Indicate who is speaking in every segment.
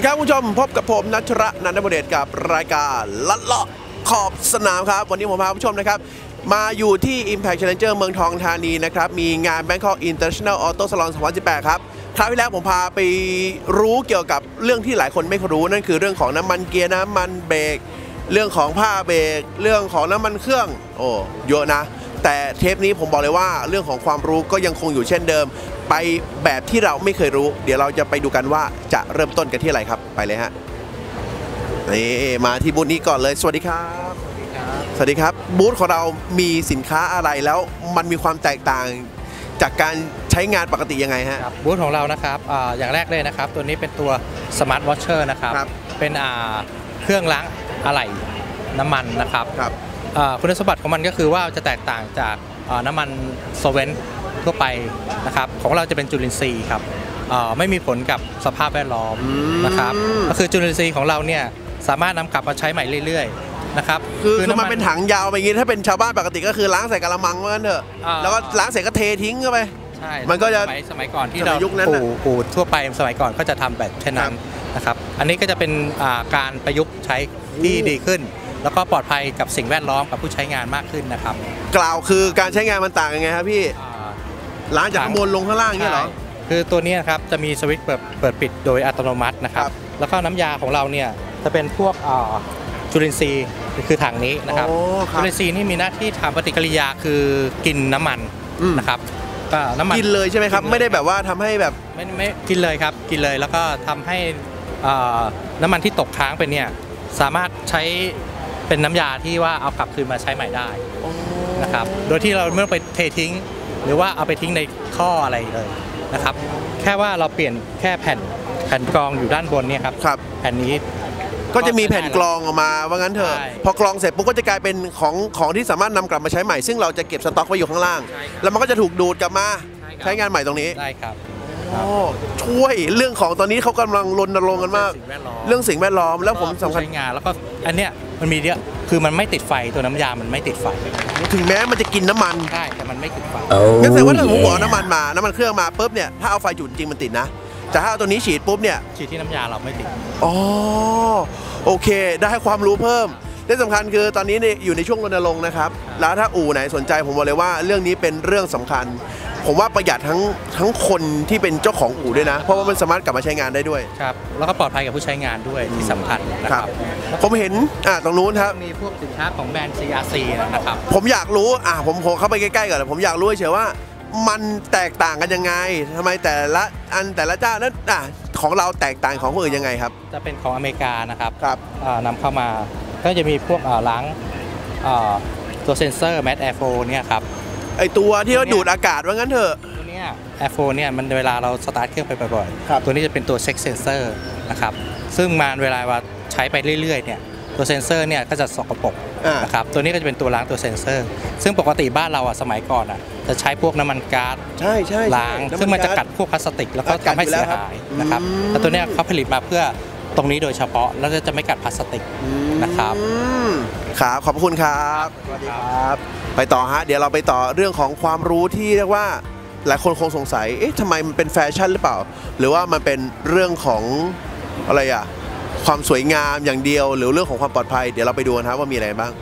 Speaker 1: วัสดีครับคุณผู้ชมพบกับผมนัชระนันทบุเดชกับรายการลัดเลาะขอบสนามครับ วันนี้ผมพาคุณผู้ชมนะครับ มาอยู่ที่ Impact Challenger เมืองทองธานีนะครับ มีงาน Bangkok International Auto Salon 2018 ครับ คราวที่แล้วผมพาไปรู้เกี่ยวกับเรื่องที่หลายคนไม่รู้ นั่นคือเรื่องของน้ำมันเกียร์น้ำมันเบรกเรื่องของผ้าเบรกเรื่องของน้ำมันเครื่อง โอ้เยอะนะแต่เทปนี้ผมบอกเลยว่าเรื่องของความรู้ก็ยังคงอยู่เช่นเดิม ไปแบบที่เราไม่เคยรู้ เดี๋ยวเราจะไปดูกันว่าจะเริ่มต้นกันที่อะไรครับไปเลยฮะนี่มาที่บูธนี้ก่อนเลย สวัสดีครับ สวัสดีครับบูธของเรามีสินค้าอะไรแล้วมันมีความแตกต่างจากการใช้งานปกติยังไงฮะ
Speaker 2: ครับบูธของเรานะครับอาอย่างแรกเลยนะครับ ตัวนี้เป็นตัว Smart Washer นะครับ
Speaker 1: ครับ
Speaker 2: เป็นอ่าเครื่องล้างอะไหล่น้ำมันนะครับ
Speaker 1: ครับ
Speaker 2: อ่าคุณสมบัติของมันก็คือว่าจะแตกต่างจากอ่าน้ำมันโซเวน ทั่วไปนะครับของเราจะเป็นจุลินทรีย์ครับอ่าไม่มีผลกับสภาพแวดล้อม
Speaker 1: อืม
Speaker 2: นะครับก็คือจุลินทรีย์ของเราเนี่ยสามารถนำกลับมาใช้ใหม่เรื่อยๆนะครับ
Speaker 1: คือคือำมันเป็นถังยาวไปอย่างงี้ถ้าเป็นชาวบ้านปกติก็คือล้างใส่กระมังว่างั้นเถอะ
Speaker 2: อ่า
Speaker 1: แล้วก็ล้างเสร็จก็เททิ้งเข้าไป
Speaker 2: ใช่
Speaker 1: มันก็จะ
Speaker 2: สมัยสมัยก่อนที่
Speaker 1: สมั
Speaker 2: เรา
Speaker 1: ยยุคนั้น
Speaker 2: ป
Speaker 1: น่ะ
Speaker 2: ลูกปลูกทั่วไปสมัยก่อนก็จะทำแบบเช่นนั้นนะครับอันนี้ก็จะเป็นอ่าการประยุกต์ใช้ที่ดีขึ้น แล้วก็ปลอดภัยกับสิ่งแวดล้อมกับผู้ใช้งานมากขึ้นนะครับ
Speaker 1: กล่าวคือการใช้งานมันต่างยังไงครับพี่
Speaker 2: อ่า
Speaker 1: ล้างจากข้างบนลงข้างล่างเนี่ยเหรอ
Speaker 2: ใช่คือตัวเนี้ยครับจะมีสวิตช์เปิดเปิดปิดโดยอัตโนมัตินะครับ
Speaker 1: ครับ
Speaker 2: แล้วก็น้ำยาของเราเนี่ยจะเป็นพวกอ่าจุลินทรีย์คือถังนี้นะครับ
Speaker 1: โอ้ครั
Speaker 2: จุ
Speaker 1: บ
Speaker 2: ลินทรีย์นี่มีหน้าที่ทำปฏิกิริยาคือกินน้ำมัน
Speaker 1: อืม
Speaker 2: นะครับก็น้ำมัน
Speaker 1: กินเลยใช่ไหมครับ
Speaker 2: กินเลย
Speaker 1: ไม่ได้แบบว่าทำให้แบบ
Speaker 2: ไม่ไม่กินเลยครับกินเลยแล้วก็ทำให้เอ่อน้ำมันที่ตกค้างไปเนี่ยสามารถใช้เป็นน้ำยาที่ว่าเอากลับคืนมาใช้ใหม่ได้นะครับ โดยที่เราไม่ต้องไปเททิ้ง หรือว่าเอาไปทิ้งในท่ออะไรเลยนะครับ แค่ว่าเราเปลี่ยนแค่แผ่นแผ่นกรองอยู่ด้านบนเนี่ยครับ
Speaker 1: ครับ
Speaker 2: แผ่นนี้
Speaker 1: ก็จะมีแผ่นกรองออกมาว่างั้นเถอะ
Speaker 2: ใช่
Speaker 1: พอกรองเสร็จปุ๊บก็จะกลายเป็นของของที่สามารถนำกลับมาใช้ใหม่ ซึ่งเราจะเก็บสต็อกไว้อยู่ข้างล่าง
Speaker 2: ใช่ครับ
Speaker 1: แล้วมันก็จะถูกดูดกลับมา
Speaker 2: ใช่ครับ
Speaker 1: ใช้งานใหม่ตรงนี้
Speaker 2: ได้ครับ
Speaker 1: โอ้ ช่วยเรื่องของตอนนี้เขากำลังรณรงค์กันมาก
Speaker 2: สิ่งแวดล้อม
Speaker 1: เรื่องสิ่งแวดล้อมแล้วผมสำคัญ
Speaker 2: ใช้งานแล้วก็อันเนี้ยมันมีเยอะคือมันไม่ติดไฟตัวน้ำยามันไม่ติดไฟ
Speaker 1: ถึงแม้มันจะกินน้ำมัน
Speaker 2: ได้แต่มันไม่ติดไฟ
Speaker 1: งั้นแสดงว่าถ้าผมบอกเอาน้ำมันมาน้ำมันเครื่องมาปุ๊บเนี่ยถ้าเอาไฟจุดจริงมันติดนะแต่ถ้าเอาตัวนี้ฉีดปุ๊บเนี่ย
Speaker 2: ฉีดที่น้ำยาเราไม่ติด
Speaker 1: อ๋อโอเค ได้ความรู้เพิ่มที่สำคัญคือตอนนี้เนี่ยอยู่ในช่วงรณรงค์นะครับ แล้วถ้าอู่ไหนสนใจผมบอกเลยว่าเรื่องนี้เป็นเรื่องสำคัญ ผมว่าประหยัดทั้งทั้งคนที่เป็นเจ้าของอู่ด้วยนะ เพราะว่ามันสามารถกลับมาใช้งานได้ด้วย
Speaker 2: ครับแล้วก็ปลอดภัยกับผู้ใช้งานด้วยที่สำคัญนะ
Speaker 1: ค
Speaker 2: ค
Speaker 1: รั
Speaker 2: รับ บ
Speaker 1: ผมเห็นอ่าตรงนู้นครับ
Speaker 2: มีพวกสินค้าของแบรนด์ CRC นะครับ
Speaker 1: ผมอยากรู้อะผมผมเข้าไปใกล้ๆก่อนเลยผมอยากรู้เฉยๆว่า มันแตกต่างกันยังไงทำไมแต่ละอันแต่ละเจ้านั้นอะของเราแตกต่างของคนอื่นยังไงครับ
Speaker 2: จะเป็นของอเมริกานะครับ
Speaker 1: ครับ
Speaker 2: อ่านำเข้ามาก็จะมีพวกอ่าล้างอ่าตัวเซนเซอร์ Mat Air Flow เนี่ยครับ
Speaker 1: ไอตัวที่ว่าดูดอากาศว่างั้นเถอะ
Speaker 2: ตัวเนี้ย Air Flow เนี่ยมันเวลาเราสตาร์ทเครื่องไปบ่อย
Speaker 1: ครับ
Speaker 2: ๆตัวนี้จะเป็นตัวเซ็กเซนเซอร์นะครับซึ่งมาเวลาว่าใช้ไปเรื่อยๆเนี่ยตัวเซนเซอร์เนี่ยก็จะสกปรก
Speaker 1: อ่า
Speaker 2: นะครับตัวนี้ก็จะเป็นตัวล้างตัวเซนเซอร์ ซึ่งปกติบ้านเราอะสมัยก่อนอะจะใช้พวกน้ำมันก๊าซ
Speaker 1: ใช่ใช่ใช่
Speaker 2: ล้างำซึ่งมันจะ
Speaker 1: ก๊าซ
Speaker 2: กัดพวกพลาสติกแล้วก็
Speaker 1: กัด
Speaker 2: ทำให้
Speaker 1: อยู่แล้
Speaker 2: เสี
Speaker 1: วยครับ
Speaker 2: หายนะครับ
Speaker 1: อืม
Speaker 2: แต่ตัวเนี้ยเขาผลิตมาเพื่อ ตรงนี้โดยเฉพาะแล้วจะไม่กัดพลาสติกนะครับ
Speaker 1: อืมครับขอบคุณครับสวัสดีครับ ไปต่อฮะเดี๋ยวเราไปต่อเรื่องของความรู้ที่เรียกว่าหลายคนคงสงสัย เอ๊ะทำไมมันเป็นแฟชั่นหรือเปล่า หรือว่ามันเป็นเรื่องของอะไรอะความสวยงามอย่างเดียว หรือเรื่องของความปลอดภัย เดี๋ยวเราไปดูกันครับว่ามีอะไรบ้าง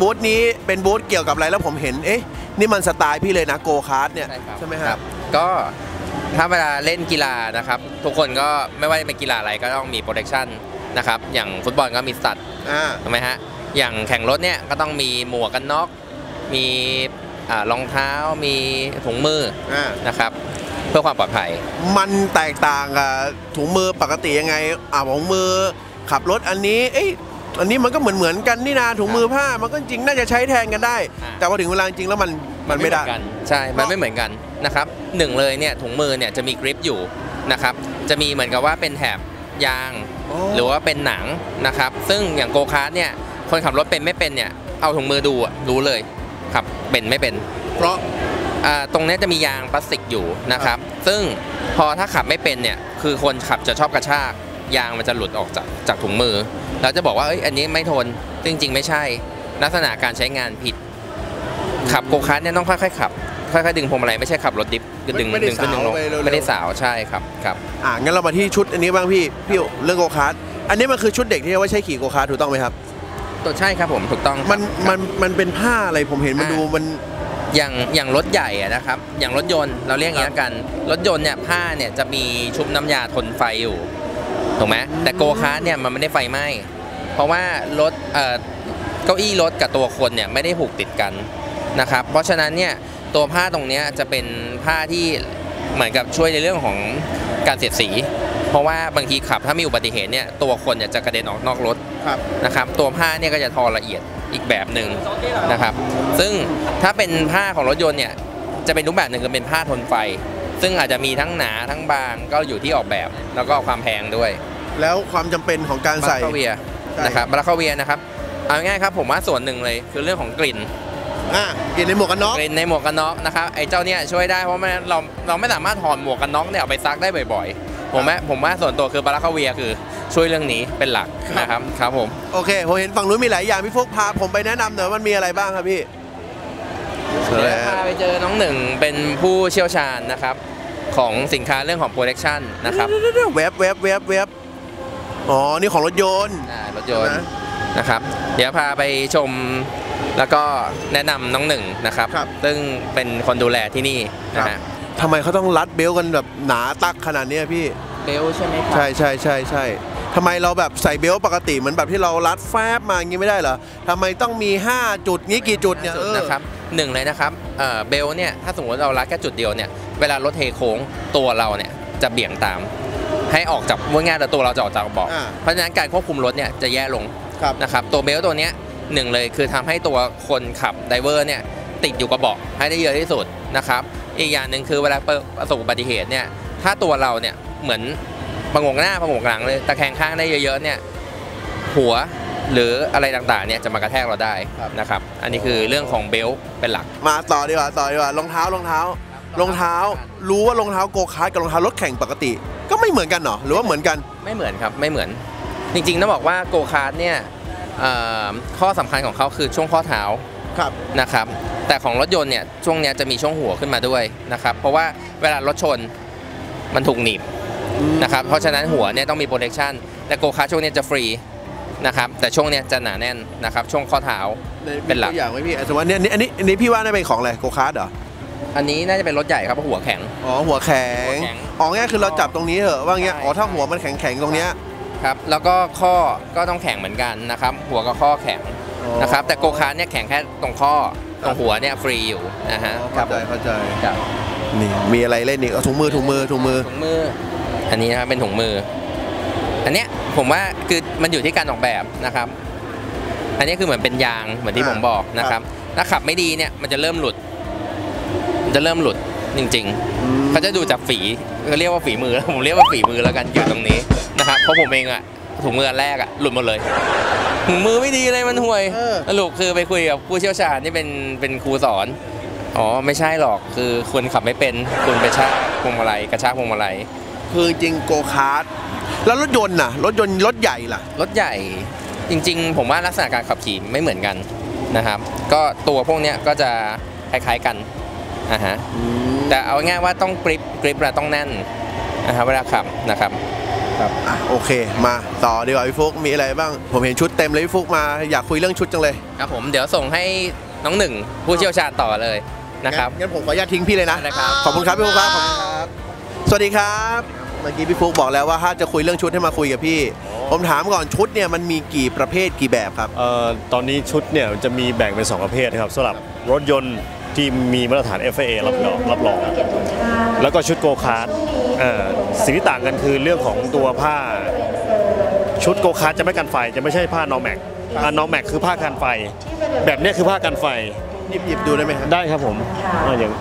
Speaker 1: บูธนี้เป็นบูธเกี่ยวกับอะไรแล้วผมเห็น เอ๊ะ นี่มันสไตล์พี่เลยนะโกคาร์ดเนี่ย
Speaker 3: ใช่ครับ
Speaker 1: ใช่ไหม
Speaker 3: ค
Speaker 1: ค
Speaker 3: รั
Speaker 1: รั
Speaker 3: บบก็ถ้าเวลาเล่นกีฬานะครับ ทุกคนก็ไม่ว่าจะเป็นกีฬาอะไรก็ต้องมี protection นะครับ อย่างฟุตบอลก็มีสตัด
Speaker 1: อ่า
Speaker 3: ถูกไหมฮะอย่างแข่งรถเนี่ยก็ต้องมีหมวกกันน็อก มีอ่ารองเท้ามีถุงมือ
Speaker 1: อ่า
Speaker 3: นะครับเพื่อความปลอดภัย
Speaker 1: มันแตกต่างกับถุงมือปกติยังไงอ่าถุงมือขับรถอันนี้เอ้ย อันนี้มันก็เหมือนเหมือนๆกันนี่นาถุงมือผ้ามันก็จริงน่าจะใช้แทนกันได้
Speaker 3: อ่า
Speaker 1: แต่พอถึงเวลาจริงแล้วมันมันไม่ได้
Speaker 3: เหอกันใช่มันไม่เหมือนกันนะครับหนึ่งเลยเนี่ยถุงมือเนี่ยจะมีกริปอยู่นะครับจะมีเหมือนกับว่าเป็นแถบยาง
Speaker 1: อ๋อ
Speaker 3: หรือว่าเป็นหนังนะครับ ซึ่งอย่างโกคาร์ทเนี่ยคนขับรถเป็นไม่เป็นเนี่ยเอาถุงมือดูอะรู้เลยครับเป็นไม่เป็น
Speaker 1: เพราะ
Speaker 3: อ่าตรงเนี้ยจะมียางพลาสติกอยู่นะครับ ซึ่งพอถ้าขับไม่เป็นเนี่ยคือคนขับจะชอบกระชากยางมันจะหลุดออกจากจากถุงมือ แล้วจะบอกว่าเอ้ยอันนี้ไม่ทนจริง ๆ ไม่ใช่ ลักษณะการใช้งานผิด ขับโกคาร์ทเนี่ยต้องค่อยๆขับค่อยๆดึงพวงมาลัยไม่ใช่ขับรถดิฟคือดึง
Speaker 1: ไม่ได้
Speaker 3: ดึงขึ้นดึงลง
Speaker 1: สาวไปเร็วๆ
Speaker 3: ไม่ได้สาวใช่ครับครับ
Speaker 1: อะงั้นเรามาที่ชุดอันนี้บ้างพี่พี่เรื่องโกคาร์ดอันนี้มันคือชุดเด็กที่เอาไว้ใช้ขี่โกคาร์ทถูกต้องไหมครับ
Speaker 3: ตัวใช่ครับผมถูกต้องครับ
Speaker 1: มัน
Speaker 3: ครับ
Speaker 1: มันมันเป็นผ้าอะไรผมเห็นมัน
Speaker 3: อ่า
Speaker 1: ดูมัน
Speaker 3: อย่างอย่างรถใหญ่อะนะครับ อย่างรถยนต์เราเรียกอย่างนี้ละกัน รถยนต์เนี่ยผ้าเนี่ยจะมีชุบน้ำยาทนไฟอยู่ ถูกไหมแต่โกคาร์ทเนี่ยมันไม่ได้ไฟไหม้เพราะว่ารถเอ่อเก้าอี้รถกับตัวคนเนี่ยไม่ได้ผูกติดกันนะครับ เพราะฉะนั้นเนี่ยตัวผ้าตรงเนี้ยจะเป็นผ้าที่เหมือนกับช่วยในเรื่องของการเสียดสี เพราะว่าบางทีขับถ้ามีอุบัติเหตุเนี่ยตัวคนเนี่ยจะกระเด็นออกนอกรถ
Speaker 1: ครับ
Speaker 3: นะครับ ตัวผ้าเนี่ยก็จะทอละเอียดอีกแบบหนึ่งนะครับ ซึ่งถ้าเป็นผ้าของรถยนต์เนี่ยจะเป็นรูปแบบหนึ่งคือเป็นผ้าทนไฟ ซึ่งอาจจะมีทั้งหนาทั้งบางก็อยู่ที่ออกแบบ แล้วก็ความแพงด้วย
Speaker 1: แล้วความจำเป็นของการ
Speaker 3: บา
Speaker 1: ใส่
Speaker 3: ราคาเวีย
Speaker 1: ใช่
Speaker 3: นะครับบาราคาเวียนะครับเอาง่ายๆครับผมว่าส่วนหนึ่งเลยคือเรื่องของกลิ่น
Speaker 1: อะกินในหมวกกันน็อก
Speaker 3: กลิ่นในหมวกกันน็อกนะครับไอ้เจ้าเนี่ยช่วยได้เพราะไม่งั้นเราเราไม่สามารถถอดหมวกกันน็อกเนี่ยเอาไปซักได้บ่อยๆผมว่าผมว่าส่วนตัวคือบาราคาเวียคือช่วยเรื่องนี้เป็นหลักนะครับครับผม
Speaker 1: โอเคผมเห็นฝั่งนู้นมีหลายอย่างพี่ฟุกพาผมไปแนะนำหน่อยว่ามันมีอะไรบ้างครับพี่
Speaker 3: เดี๋ยวพาไปเจอน้องหนึ่งเป็นผู้เชี่ยวชาญนะครับของสินค้าเรื่องของ protection นะครับ
Speaker 1: เว็บเว็บเว็บเว็บ อ๋อ นี่ของรถยนต์
Speaker 3: อ่ารถยนต์
Speaker 1: นะ
Speaker 3: นะครับ เดี๋ยวพาไปชมแล้วก็แนะนำน้องหนึ่งนะครับ
Speaker 1: ครับ
Speaker 3: ซึ่งเป็นคนดูแลที่นี่นะฮะ
Speaker 1: ทำไมเขาต้องรัดเบลต์กันแบบหนาตักขนาดเนี้ยพี่
Speaker 3: เบลใช่ไหมครั
Speaker 1: ใช่ใช่ใช่ใช่ทำไมเราแบบใส่เบลต์ปกติเหมือนแบบที่เรารัดแฟบมาอย่างงี้ไม่ได้เหรอทำไมต้องมี 5 จุดงี้กี่จุดเนี่ย
Speaker 3: จุด
Speaker 1: เออ
Speaker 3: นะครับหนึ่งเลยนะครับเอ่อเบลเนี่ยถ้าสมมติเรารัดแค่จุดเดียวเนี่ยเวลารถเทโค้งตัวเราเนี่ยจะเบี่ยงตาม ให้ออกจากว่าง่ายแต่ตัวเราจะออกจากเบาะ
Speaker 1: อ่า
Speaker 3: เพราะฉะนั้นการควบคุมรถเนี่ยจะแย่ลง
Speaker 1: ครับ
Speaker 3: นะครับตัวเบลต์ตัวเนี้ยหนึ่งเลยคือทำให้ตัวคนขับไดเวอร์เนี่ยติดอยู่กับเบาะให้ได้เยอะที่สุดนะครับอีกอย่างหนึ่งคือเวลาประสบอุบัติเหตุเนี่ยถ้าตัวเราเนี่ยเหมือนประงงหน้าประงงหลังเลยตะแคงข้างได้เยอะๆเนี่ยหัวหรืออะไรต่างๆเนี่ยจะมากระแทกเราได้นะครับอันนี้คือเรื่องของเบลต์เป็นหลัก
Speaker 1: มาต่อดีกว่าต่อดีกว่ารองเท้ารองเท้ารองเท้า รู้ว่ารองเท้าโกคาร์ทกับรองเท้ารถแข่งปกติ ก็ไม่เหมือนกันเหรอหรือว่าเหมือนกัน
Speaker 3: ไม่เหมือนครับไม่เหมือน จริงๆต้องบอกว่าโกคาร์ดเนี่ยเอ่อข้อสำคัญของเขาคือช่วงข้อเท้า
Speaker 1: ครับ
Speaker 3: นะครับ แต่ของรถยนต์เนี่ยช่วงเนี้ยจะมีช่วงหัวขึ้นมาด้วยนะครับ เพราะว่าเวลารถชนมันถูกหนีบนะครับเพราะฉะนั้นหัวเนี่ยต้องมี protection แต่โกคาร์ทช่วงเนี้ยจะฟรีนะครับแต่ช่วงเนี้ยจะหนาแน่นนะครับช่วงข้อเท้าเป็นหลัก
Speaker 1: มีตัวอย่างไหมพี่สมมติว่าเนี่ยอันนี้อันนี้พี่ว่าน่าเป็นของอะไรโกคาร์ทเหรอ
Speaker 3: อันนี้น่าจะเป็นรถใหญ่ครับเพราะหัวแข็ง
Speaker 1: อ๋อหัวแข็ง
Speaker 3: หัวแข็ง
Speaker 1: อ๋อง่ายคือเราจับตรงนี้เหรอะว่างี้
Speaker 3: ใช่
Speaker 1: อ๋อถ้าหัวมันแข็งแข็งๆตรงเนี้ย
Speaker 3: ครับ แล้วก็ข้อก็ต้องแข็งเหมือนกันนะครับ หัวกับข้อแข็งนะครับ แต่โกคาร์ทเนี่ยแข็งแค่ตรงข้อ ตรงหัวเนี่ยฟรีอยู่นะฮะ
Speaker 1: เข้าใจเข้าใจ
Speaker 3: ครับ
Speaker 1: นี่มีอะไรเล่นอีกเอาถุงมือถุงมือถุงมือ
Speaker 3: ถุงมือ อันนี้นะครับเป็นถุงมือ อันเนี้ยผมว่าคือมันอยู่ที่การออกแบบนะครับ อันนี้คือเหมือนเป็นยางเหมือนที่
Speaker 1: อ่า
Speaker 3: ผมบอกนะครับ ถ้าขับไม่ดีเนี่ยมันจะเริ่มหลุดมัน จะเริ่มหลุดจริงๆเขาจะดูจากฝีเขาเรียกว่าฝีมือผมเรียกว่าฝีมือแล้วกันอยู่ตรงนี้นะครับเพราะผมเองอะถุงมืออันแรกอะหลุดหมดเลยถุงมือไม่ดีเลยมันห่วย
Speaker 1: เออ
Speaker 3: สรุปคือไปคุยกับผู้เชี่ยวชาญที่เป็นเป็นครูสอนอ๋อไม่ใช่หรอกคือคุณขับไม่เป็นคุณไปชากพวงมาลัยกระชากพวงมาลัย
Speaker 1: คือจริงโกคาร์ทแล้วรถยนต์น่ะรถยนต์รถใหญ่ล่ะ
Speaker 3: รถใหญ่จริง ๆ ผมว่าลักษณะการขับขี่ไม่เหมือนกันนะครับ ก็ตัวพวกเนี้ยก็จะคล้ายๆกัน อ่าฮะแต่เอาง่ายๆว่าต้องกริปกริปเราต้องแน่นนะครับเวลาขับนะครับ
Speaker 1: อะโอเค มาต่อดีกว่าพี่ฟุกมีอะไรบ้าง ผมเห็นชุดเต็มเลยพี่ฟุกมาอยากคุยเรื่องชุดจังเลย
Speaker 3: ครับผมเดี๋ยวส่งให้น้องหนึ่งผู้เชี่ยวชาญต่อเลยนะครับ
Speaker 1: งั้นงั้นผมขออนุญาตทิ้งพี่เลยนะ
Speaker 3: ได้ครับ
Speaker 1: ขอบคุณครับพี่ฟุกครับขอบคุณครับสวัสดีครับเมื่อกี้พี่ฟุกบอกแล้วว่าถ้าจะคุยเรื่องชุดให้มาคุยกับพี่ ผมถามก่อนชุดเนี่ยมันมีกี่ประเภทกี่แบบครับ
Speaker 4: เอ่อตอนนี้ชุดเนี่ยจะมีแบ่งเป็น 2 ประเภทนะครับสำหรับรถยนต์ ที่มีมาตรฐาน FIA รับรองรับรอง แล้วก็ชุดโกคาร์ดเอ่อสิ่งที่ต่างกันคือเรื่องของตัวผ้าชุดโกคาร์ดจะไม่กันไฟจะไม่ใช่ผ้านอแม็กอ่านอแม็กคือผ้ากันไฟ แบบเนี้ยคือผ้ากันไฟ
Speaker 1: หยิบหยิบดูได้ไหมครับ
Speaker 4: ได้ครับผมอ่าอย่าง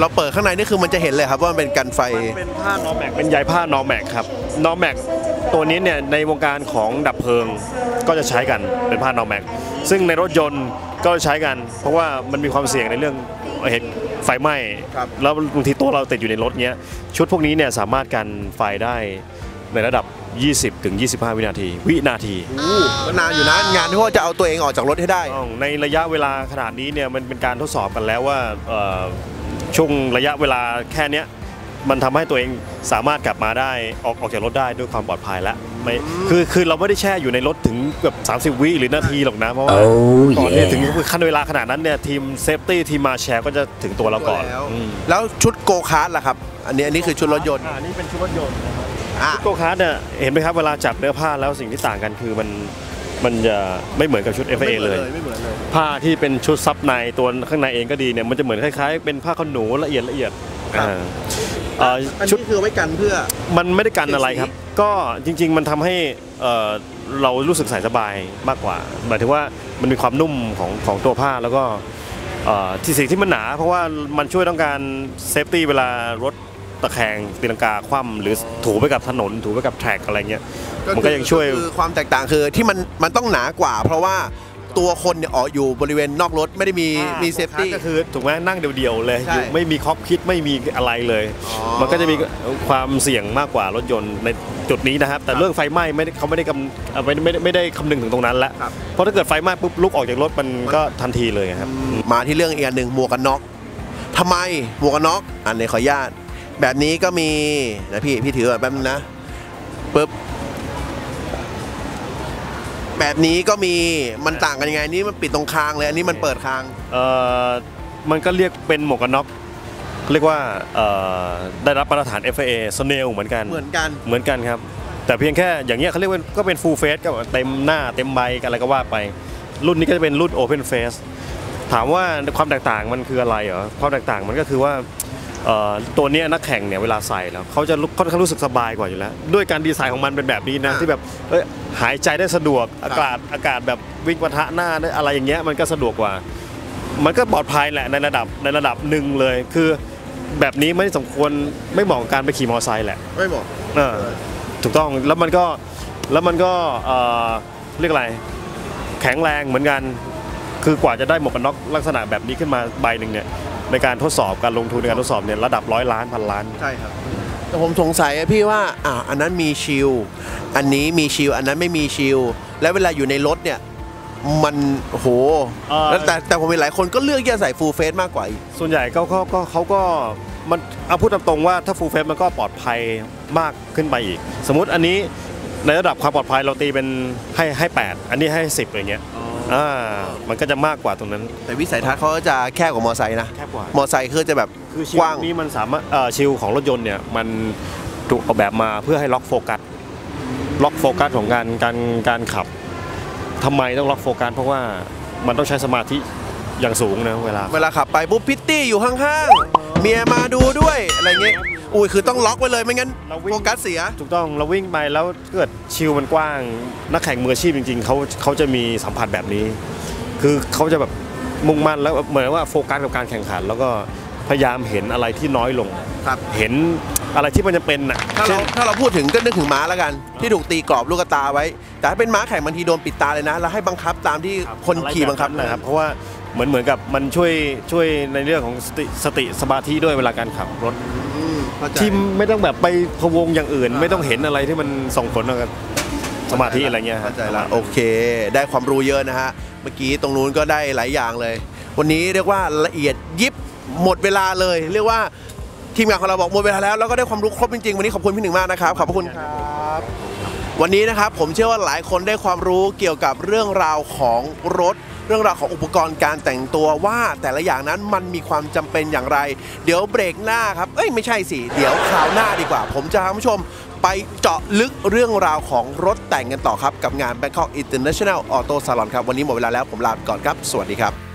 Speaker 1: เราเปิดข้างในนี่คือมันจะเห็นเลยครับว่ามันเป็นกันไฟ
Speaker 4: มันเป็นผ้านอแม็กเป็นใยผ้านอแม็กครับนอแม็กตัวนี้เนี่ยในวงการของดับเพลิงก็จะใช้กันเป็นผ้านอแม็กซึ่งในรถยนต์ ก็ใช้กัน เพราะว่ามันมีความเสี่ยงในเรื่องเหตุไฟไหม้
Speaker 1: ครับ
Speaker 4: แล้วบางทีตัวเราติดอยู่ในรถเนี้ยชุดพวกนี้เนี่ยสามารถกันไฟได้ในระดับ 20 ถึง 25 วินาที วินาที
Speaker 1: อู้ก็นานอยู่นะงานที่ว่าจะเอาตัวเองออกจากรถให้ได้
Speaker 4: ต้องในระยะเวลาขนาดนี้เนี่ยมันเป็นการทดสอบกันแล้วว่าเอ่อช่วงระยะเวลาแค่เนี้ยมันทำให้ตัวเองสามารถกลับมาได้ออกออกจากรถได้ด้วยความปลอดภัยแล้ว ไม่คือคือเราไม่ได้แช่อยู่ในรถถึงแบบ30 วิหรือนาทีหรอกนะ เพราะว่าก่อนที่ถึงขั้นเวลาขนาดนั้นเนี่ยทีมเซฟตี้ทีมมาแชร์ก็จะถึงตัวเราก่อน
Speaker 1: แล้ว
Speaker 4: อืม
Speaker 1: แล้วชุดโกคาร์ดล่ะครับ อันนี้อันนี้คือชุดรถยนต์
Speaker 4: อ่านี่เป็นชุดรถยนต์
Speaker 1: อะ
Speaker 4: โกคาร์ดเนี่ยเห็นไหมครับเวลาจับเนื้อผ้าแล้วสิ่งที่ต่างกันคือมันมันจะไม่เหมือนกับชุด FA เลย
Speaker 1: ไม่เหมือนเลย
Speaker 4: ผ้าที่เป็นชุดซับในตัวข้างในเองก็ดีเนี่ยมันจะเหมือนคล้ายๆ เป็นผ้าขนหนูละเอียดละเอียด
Speaker 1: ครับ
Speaker 4: อ่าเอ่อ
Speaker 1: อัน
Speaker 4: ชุด
Speaker 1: นี้คือไว้กันเพื่อ
Speaker 4: มันไม่ได้กันอะไรครับ ก็จริง ๆ มันทำให้เรารู้สึกใส่สบายมากกว่าหมายถึงว่ามันมีความนุ่มของของตัวผ้าแล้วก็ที่สิ่งที่มันหนา เพราะว่ามันช่วยต้องการเซฟตี้เวลารถตะแคงตีลังกาคว่ำหรือถูไปกับถนน ถูไปกับแทร็กอะไรเงี้ยมันก็ยังช่วย
Speaker 1: คือความแตกต่างคือที่มันมันต้องหนากว่า เพราะว่า ตัวคนเนี่ยออกอยู่บริเวณนอกรถไม่ได้มีมีเซฟตี้
Speaker 4: ก็คือถูกไหมนั่งเดียวๆเลย
Speaker 1: ใช่
Speaker 4: อยู่ไม่มีคอกพิทไม่มีอะไรเลย
Speaker 1: อ๋อ
Speaker 4: มันก็จะมีความเสี่ยงมากกว่ารถยนต์ในจุดนี้นะครับ แต่เรื่องไฟไหม้ไม่ได้เขาไม่ได้กำเอ่อไม่ได้ไม่ได้คำนึงถึงตรงนั้นแล้ว
Speaker 1: ครับ
Speaker 4: เพราะถ้าเกิดไฟไหม้ปุ๊บลุกออกจากรถมันก็ทันทีเลยครับ
Speaker 1: มาที่เรื่องอีกอันหนึ่งหมวกกันน็อกทำไมหมวกกันน็อกอันนี้ขออนุญาตแบบนี้ก็มีนะพี่พี่ถือก่อนแป๊บนึงนะปึ๊บ แบบนี้ก็มีมันต่างกันยังไงนี่มันปิดตรงคางเลยอันนี้มันเปิดคาง
Speaker 4: เอ่อมันก็เรียกเป็นหมวกกันน็อกเรียกว่าเอ่อได้รับมาตรฐาน FAA สเนลเหมือนกัน
Speaker 1: เหมือนกัน
Speaker 4: เหมือนกันครับ แต่เพียงแค่อย่างเงี้ยเขาเรียกว่าก็เป็น full face ก็เต็มหน้าเต็มใบกันอะไรก็ว่าไป รุ่นนี้ก็จะเป็นรุ่น open face ถามว่าความแตกต่างมันคืออะไรเหรอความแตกต่างมันก็คือว่าเอ่อ ตัวเนี้ยนักแข่งเนี่ยเวลาใส่แล้วเขาจะรู้ค่อนข้างรู้สึกสบายกว่าอยู่แล้ว ด้วยการดีไซน์ของมันเป็นแบบนี้นะ
Speaker 1: อ่า
Speaker 4: ที่แบบเอ้ยหายใจได้สะดวกอากาศอากาศแบบวิ่งปะทะหน้าได้อะไรอย่างเงี้ยมันก็สะดวกกว่า มันก็ปลอดภัยแหละในระดับในระดับหนึ่งเลยคือแบบนี้ไม่สมควรไม่เหมาะกับการไปขี่มอเตอร์ไซค์แหละ
Speaker 1: ไม่บอก
Speaker 4: เออถูกต้องแล้วมันก็แล้วมันก็เอ่อเรียกอะไรแข็งแรงเหมือนกัน คือกว่าจะได้หมวกกันน็อกลักษณะแบบนี้ขึ้นมาใบหนึ่งเนี่ย ในการทดสอบการลงทุนในการทดสอบเนี่ยระดับร้อยล้านพันล้าน
Speaker 1: ใช่ครับแต่ผมสงสัยอะพี่ว่าอ่าอันนั้นมีชิลอันนี้มีชิลอันนั้นไม่มีชิลแล้วเวลาอยู่ในรถเนี่ยมันโห
Speaker 4: เอ่อ
Speaker 1: แล้วแต่แต่ผมเห็นหลายคนก็เลือกที่จะใส่ฟูลเฟสมากกว่าอีก
Speaker 4: ส่วนใหญ่ก็เขาก็เขาก็มันเอาพูดตามตรงว่าถ้าฟูลเฟสมันก็ปลอดภัยมากขึ้นไปอีก สมมุติอันนี้ในระดับความปลอดภัยเราตีเป็นให้ให้แปดอันนี้ให้สิบอะไรเงี้ย อ่ามันก็จะมากกว่าตรงนั้น
Speaker 1: แต่วิสัยทัศน์เขาก็จะแคบกว่ามอไซค์นะ
Speaker 4: แคบกว่า
Speaker 1: มอไซค์คือจะแบบ
Speaker 4: คือชิล
Speaker 1: กว้าง
Speaker 4: นี้มันสามารถเอ่อชิลของรถยนต์เนี่ยมันถูกออกแบบมาเพื่อให้ล็อกโฟกัสล็อกโฟกัสของการการการขับทำไมต้องล็อกโฟกัสเพราะว่ามันต้องใช้สมาธิอย่างสูงนะเวลา
Speaker 1: เวลาขับไปปุ๊บพิตตี้อยู่ข้างๆเมียมาดูด้วยอะไรเงี้ย อุ้ยคือต้องล็อกไว้เลยไม่งั้น
Speaker 4: เราวิ่ง
Speaker 1: โฟกัสเสีย
Speaker 4: ถูกต้องเราวิ่งไปแล้วเกิดชิลมันกว้าง นักแข่งมืออาชีพจริงๆเขาเขาจะมีสัมผัสแบบนี้ คือเขาจะแบบมุ่งมั่นแล้วเหมือนว่าโฟกัสกับการแข่งขัน แล้วก็พยายามเห็นอะไรที่น้อยลง
Speaker 1: ครับ
Speaker 4: เห็นอะไรที่มันจะเป็นน่ะ
Speaker 1: ถ้า
Speaker 4: เช่
Speaker 1: เรา
Speaker 4: น
Speaker 1: ถ้าเราพูดถึงก็นึกถึงม้าแล้วกัน ที่ถูกตีกรอบลูกตาไว้ แต่ถ้าเป็นม้าแข่งบางทีโดนปิดตาเลยนะ แล้วให้บังคับตามที่คนขี่บังคับ
Speaker 4: อะไรนะครับเพราะว่าเหมือนเหมือนกับมันช่วยช่วยในเรื่องของสติสติสมาธิด้วยเวลาการขับรถ
Speaker 1: อืมเข้าใจ
Speaker 4: ที่ไม่ต้องแบบไปพะวงอย่างอื่น
Speaker 1: อ่า
Speaker 4: ไม่ต้องเห็นอะไรที่มันส่งผลกับสมาธิอะไรเงี้ยฮะ
Speaker 1: เข้าใจละโอเค ได้ความรู้เยอะนะฮะ เมื่อกี้ตรงนู้นก็ได้หลายอย่างเลย วันนี้เรียกว่าละเอียดยิบหมดเวลาเลย เรียกว่าทีมงานของเราบอกหมดเวลาแล้วแล้วก็ได้ความรู้ครบจริงๆ วันนี้ขอบคุณพี่หนึ่งมากนะครับ ขอบพระคุณครับ วันนี้นะครับผมเชื่อว่าหลายคนได้ความรู้เกี่ยวกับเรื่องราวของรถ เรื่องราวของอุปกรณ์การแต่งตัวว่าแต่ละอย่างนั้นมันมีความจำเป็นอย่างไร เดี๋ยวเบรกหน้าครับ เอ้ยไม่ใช่สิ เดี๋ยวคราวหน้าดีกว่า ผมจะพาคุณผู้ชมไปเจาะลึกเรื่องราวของรถแต่งกันต่อครับ กับงาน Bangkok International Auto Salon ครับ วันนี้หมดเวลาแล้วผมลาไปก่อนครับ สวัสดีครับ